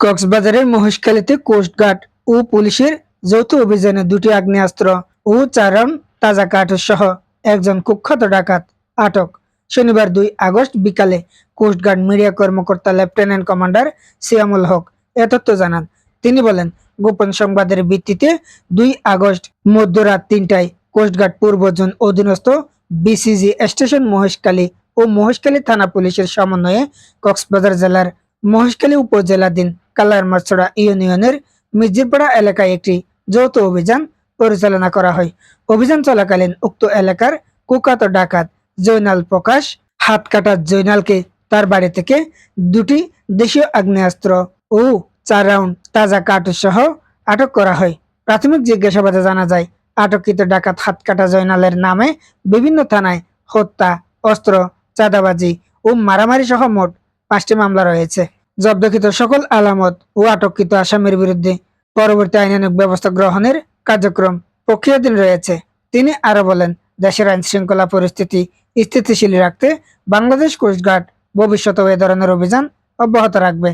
কক্সবাজারের মহেশখালীতে কোস্টগার্ড ও পুলিশের যৌথ অভিযানে দুটি আগ্নেয়াস্ত্র ও চার রাউন্ড তাজা কাঠের সহ একজন কুখ্যাত ডাকাত আটক। শনিবার দুই আগস্ট বিকালে কোস্টগার্ড মিডিয়া কর্মকর্তা লেফটেন্যান্ট কমান্ডার সিয়ামুল হক এ তথ্য জানান। তিনি বলেন, গোপন সংবাদের ভিত্তিতে দুই আগস্ট মধ্যরাত তিনটায় কোস্টগার্ড পূর্ব জোন অধীনস্থ বিসিজি স্টেশন মহেশখালী ও মহেশখালী থানা পুলিশের সমন্বয়ে কক্সবাজার জেলার মহেশখালী উপজেলাধীন কালারমাছড়া ইউনিয়নের মির্জিরপাড়া এলাকায় একটি যৌথ অভিযান পরিচালনা করা হয়। অভিযান চলাকালীন উক্ত এলাকার কুকাত ডাকাত জৈনাল প্রকাশ হাত কাটা জৈনালকে তার বাড়ি থেকে দুটি দেশীয় আগ্নেয়াস্ত্র ও চার রাউন্ড তাজা কাঠ সহ আটক করা হয়। প্রাথমিক জিজ্ঞাসাবাদে জানা যায়, আটককৃত ডাকাত হাত কাটা জয়নালের নামে বিভিন্ন থানায় হত্যা, অস্ত্র, চাঁদাবাজি ও মারামারি সহ মোট পাঁচটি মামলা রয়েছে। জব্দকৃত সকল আলামত ও আটককৃত আসামির বিরুদ্ধে পরবর্তী আইনানুক ব্যবস্থা গ্রহণের কার্যক্রম প্রক্রিয়াধীন রয়েছে। তিনি আরও বলেন, দেশের আইন শৃঙ্খলা পরিস্থিতি স্থিতিশীল রাখতে বাংলাদেশ কোস্টগার্ড ভবিষ্যতেও এ ধরনের অভিযান অব্যাহত রাখবে।